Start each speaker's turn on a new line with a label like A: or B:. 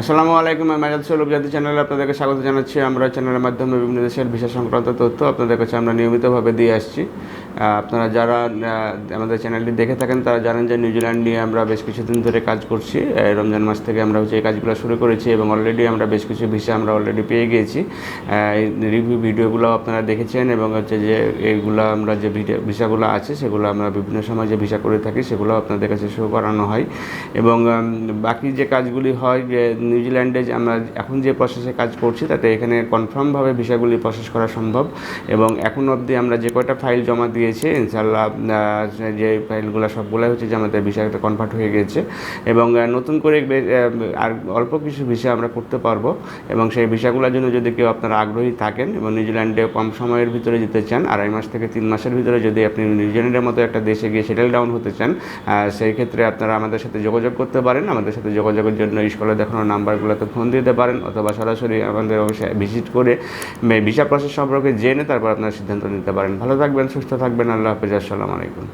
A: আসসালামু আলাইকুম, আমি মাজাদ সৌরভ জাতি চ্যানেলে আপনাদেরকে স্বাগত জানাচ্ছি। আমরা চ্যানেলের মাধ্যমে বিভিন্ন দেশের ভিসা সংক্রান্ত তথ্য আপনাদের কাছে আমরা নিয়মিতভাবে দিয়ে আসছি। আপনারা যারা আমাদের চ্যানেলটি দেখে থাকেন, তারা জানেন যে নিউজিল্যান্ড নিয়ে আমরা বেশ কিছুদিন ধরে কাজ করছি। রমজান মাস থেকে আমরা হচ্ছে এই কাজগুলো শুরু করেছি এবং অলরেডি আমরা বেশ কিছু ভিসা আমরা অলরেডি পেয়ে গিয়েছি। রিভিউ ভিডিওগুলো আপনারা দেখেছেন এবং হচ্ছে যে এইগুলো আমরা যে ভিসাগুলো আছে, সেগুলো আমরা বিভিন্ন সময় যে ভিসা করে থাকি, সেগুলো আপনাদের কাছে শো করানো হয়। এবং বাকি যে কাজগুলি হয়, যে নিউজিল্যান্ডে যে আমরা এখন যে প্রসেসে কাজ করছি, তাতে এখানে কনফার্মভাবে ভিসাগুলি প্রসেস করা সম্ভব। এবং এখন অবধি আমরা যে কয়টা ফাইল জমা দিয়েছি ইনশাল্লাহ যে ফাইলগুলো সবগুলোই হচ্ছে যে আমাদের ভিসাটা কনভার্ট হয়ে গেছে। এবং নতুন করে আর অল্প কিছু ভিসা আমরা করতে পারব। এবং সেই ভিসাগুলোর জন্য যদি কেউ আপনারা আগ্রহী থাকেন এবং নিউজিল্যান্ডে কম সময়ের ভিতরে যেতে চান, আড়াই মাস থেকে তিন মাসের ভিতরে যদি আপনি নিউজিল্যান্ডের মতো একটা দেশে গিয়ে সেটেল ডাউন হতে চান সেই ক্ষেত্রে আপনারা আমাদের সাথে যোগাযোগ করতে পারেন। আমাদের সাথে যোগাযোগের জন্য স্কুলে দেখানো নাম্বারগুলোতে ফোন দিতে পারেন অথবা সরাসরি আমাদের অফিসে ভিজিট করে ভিসা প্রসেস সম্পর্কে জেনে তারপর আপনারা সিদ্ধান্ত নিতে পারেন। ভালো থাকবেন, সুস্থ থাকবেন। আল্লাহ হাফিজ। আসসালামু আলাইকুম।